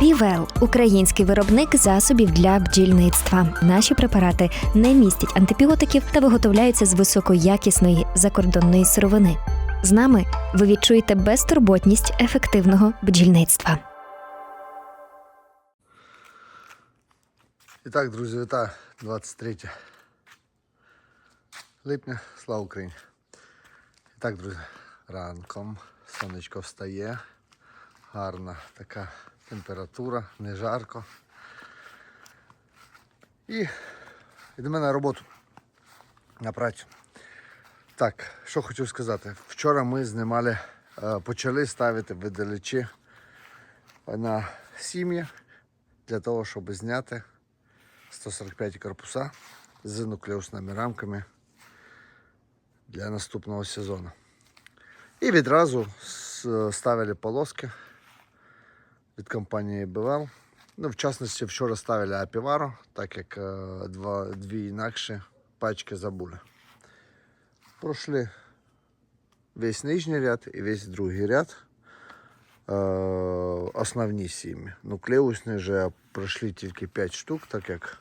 Півел український виробник засобів для бджільництва. Наші препарати не містять антибіотиків та виготовляються з високоякісної закордонної сировини. З нами ви відчуєте безтурботність ефективного бджільництва. І так, друзі, вітаю 23 липня. Слава Україні! І так, друзі, ранком сонечко встає, гарна така температура, не жарко. І йдемо на роботу, на працю. Так, що хочу сказати. Вчора ми знімали, е, почали ставити видалечі на сім'ї для того, щоб зняти 145 корпуса з нуклеусними рамками для наступного сезону. І відразу ставили полоски від компанії BWL. Ну, в частності, вчора ставили Апіваро, так як е, два, дві інакші пачки забули. Пройшли весь нижній ряд і весь другий ряд. Е, основні сім'ї. Нуклеусні вже пройшли тільки 5 штук, так як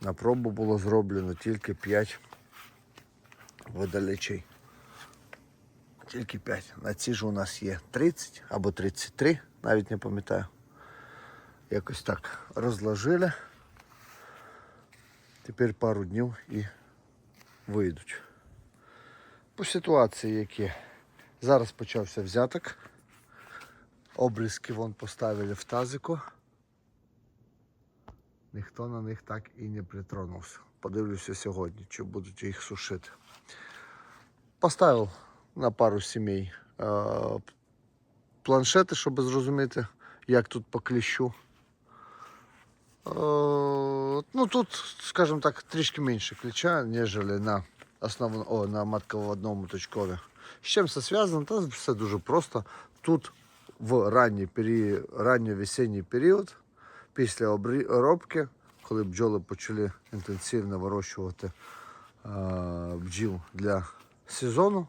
на пробу було зроблено тільки 5 видалечей. Тільки 5. На ці ж у нас є 30 або 33, навіть не пам'ятаю. Якось так розложили. Тепер пару днів і вийдуть. По ситуації, які зараз почався взяток. Обрізки вон поставили в тазику. Ніхто на них так і не притронувся. Подивлюся сьогодні, чи будуть їх сушити. Поставив на пару сімей е, планшети, щоб зрозуміти, як тут по кліщу. Е, ну тут, скажімо так, трішки менше кліча, ніж на основно, о, на матководному точкові. З чим це зв'язано? Та все дуже просто. Тут в ранній період, ранньо-весенній період, після обробки, коли бджоли почали інтенсивно вирощувати е, бджіл для сезону,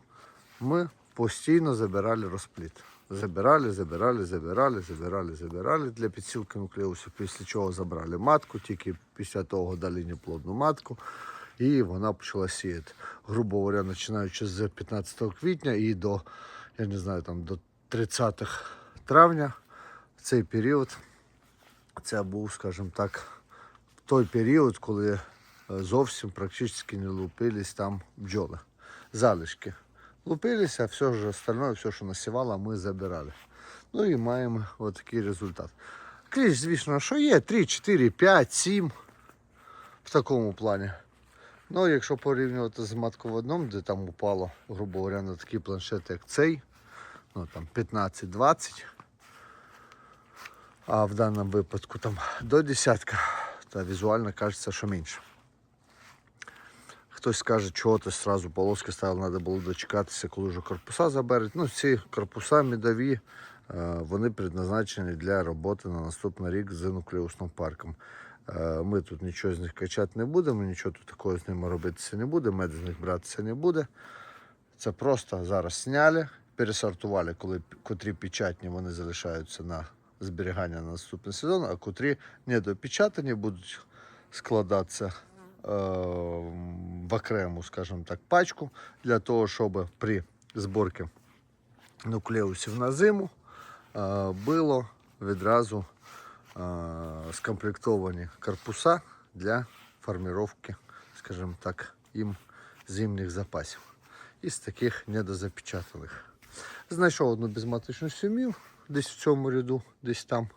ми постійно забирали розпліт. Забирали, забирали, забирали, забирали, забирали для підсілки нуклеусів, після чого забрали матку, тільки після того дали неплодну матку. І вона почала сіяти. Грубо говоря, починаючи з 15 квітня і до, я не знаю, там до 30 травня, в цей період, це був, скажімо так, той період, коли е, зовсім практично не лупились там бджоли. Залишки. Лупилися, все ж остальное, все, що насівало, ми забирали. Ну і маємо отакий результат. Кліч, звісно, що є, 3, 4, 5, 7 в такому плані. Ну, якщо порівнювати з матководном, де там упало, грубо говоря, на такі планшети, як цей, ну там 15-20, а в даному випадку там до десятка, то візуально кажеться, що менше. Хтось скаже, чого ти одразу полоски ставив, треба було дочекатися, коли вже корпуса заберуть. Ну, ці корпуса мідові, е, вони предназначені для роботи на наступний рік з нуклеусним парком. Е, Ми тут нічого з них качати не будемо, нічого тут такого з ними робитися не буде, мед з них братися не буде. Це просто зараз сняли, пересортували, коли котрі печатні вони залишаються на зберігання на наступний сезон, а котрі недопечатані будуть складатися в окрему, скажімо так, пачку для того, щоб при зборці нуклеусів на зиму е, було відразу е, скомплектовані корпуса для формировки, скажімо так, їм зимних запасів. Із таких недозапечатаних. Знайшов одну безматочну сім'ю десь в цьому ряду, десь там.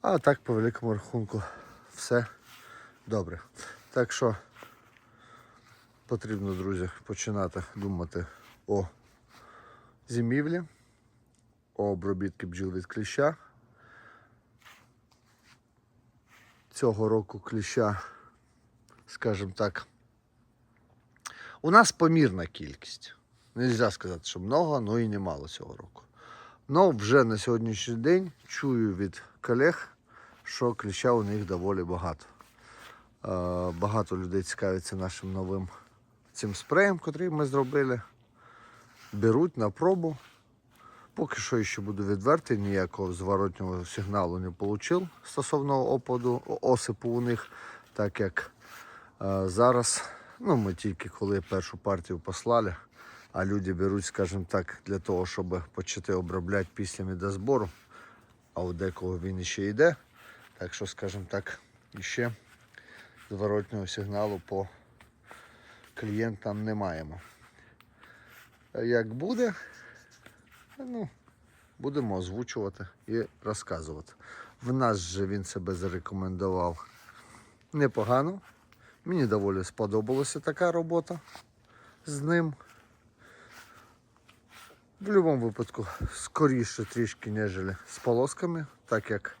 А так, по великому рахунку, все добре. Так що потрібно, друзі, починати думати о зимівлі, о обробітки бджіл від кліща. Цього року кліща, скажімо так, у нас помірна кількість. Нельзя сказати, що много, ну і немало цього року. Ну, вже на сьогоднішній день чую від колег, що кліща у них доволі багато. Е, Багато людей цікавиться нашим новим цим спреєм, який ми зробили. Беруть на пробу. Поки що ще буду відвертий, ніякого зворотнього сигналу не отримав стосовно опаду осипу у них, так як е, зараз, ну ми тільки коли першу партію послали, а люди беруть, скажімо так, для того, щоб почати обробляти після медозбору, а у декого він ще йде. Так що, скажімо так, ще зворотнього сигналу по клієнтам не маємо. Як буде, ну, будемо озвучувати і розказувати. В нас же він себе зарекомендував непогано. Мені доволі сподобалася така робота з ним. В будь-якому випадку скоріше трішки, ніж з полосками, так як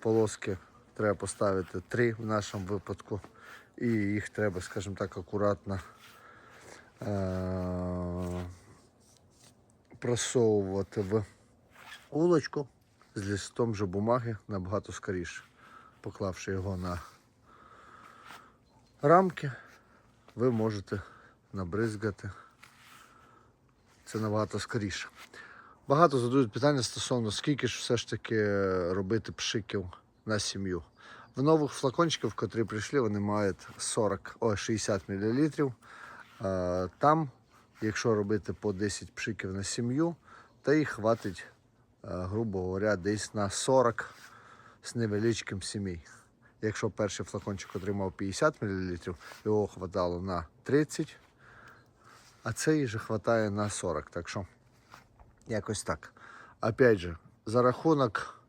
полоски треба поставити три в нашому випадку, і їх треба, скажімо так, акуратно е- просовувати в улочку з листом же бумаги набагато скоріше. Поклавши його на рамки, ви можете набризгати. Це набагато скоріше. Багато задають питання стосовно скільки ж все ж таки робити пшиків на сім'ю. В нових флакончиках, котрі прийшли, вони мають 40, о, 60 мл. Там, якщо робити по 10 пшиків на сім'ю, то їх хватить, е, грубо говоря, десь на 40 з невеличким сімей. Якщо перший флакончик отримав 50 мл, його хватало на 30, а цей же хватає на 40. Так що якось так. Опять же, за рахунок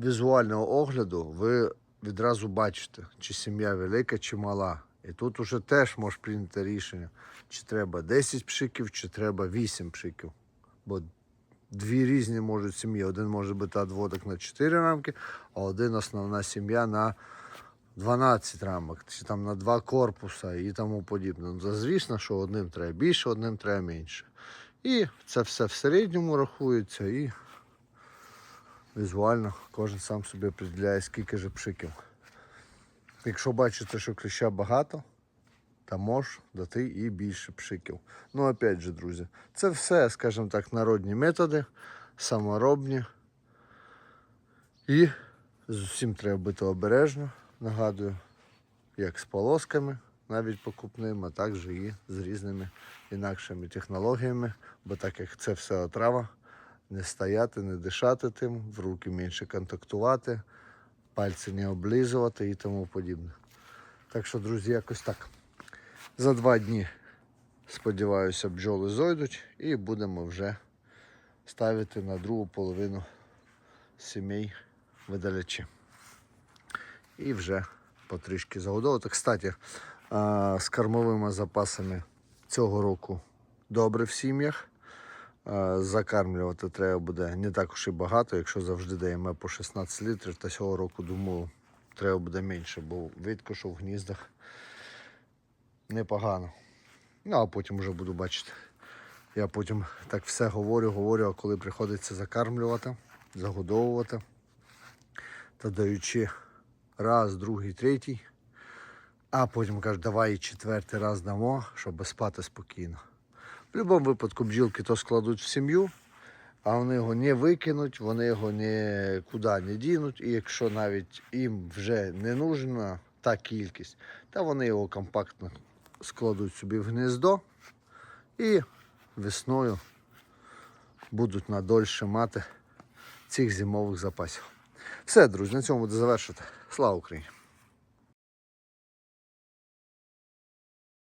візуального огляду ви відразу бачите, чи сім'я велика, чи мала. І тут уже теж може прийняти рішення, чи треба 10 пшиків, чи треба 8 пшиків. Бо дві різні можуть сім'ї. Один може бути одводок на 4 рамки, а один основна сім'я на 12 рамок, чи там на два корпуса і тому подібне. Ну, звісно, що одним треба більше, одним треба менше. І це все в середньому рахується і візуально кожен сам собі определяє, скільки же пшиків. Якщо бачите, що кліща багато, то можеш дати і більше пшиків. Ну, опять же, друзі, це все, скажімо так, народні методи, саморобні. І з усім треба бути обережно, нагадую, як з полосками, навіть покупними, а також і з різними інакшими технологіями, бо так як це все отрава, не стояти, не дишати тим, в руки менше контактувати, пальці не облизувати і тому подібне. Так що, друзі, якось так. За два дні, сподіваюся, бджоли зойдуть і будемо вже ставити на другу половину сімей видалячі. І вже потрішки загодовувати. Кстати, з кормовими запасами цього року добре в сім'ях. А, Закармлювати треба буде не так уж і багато. Якщо завжди даємо по 16 літрів, то цього року, думаю, треба буде менше, бо видко, що в гніздах непогано. Ну, а потім вже буду бачити. Я потім так все говорю, говорю, а коли приходиться закармлювати, загодовувати, та даючи раз, другий, третій, а потім кажуть, давай четвертий раз дамо, щоб спати спокійно. В будь-якому випадку бджілки то складуть в сім'ю, а вони його не викинуть, вони його нікуди не дінуть. І якщо навіть їм вже не нужна та кількість, то вони його компактно складуть собі в гніздо і весною будуть надольше мати цих зимових запасів. Все, друзі, на цьому буду завершити. Слава Україні!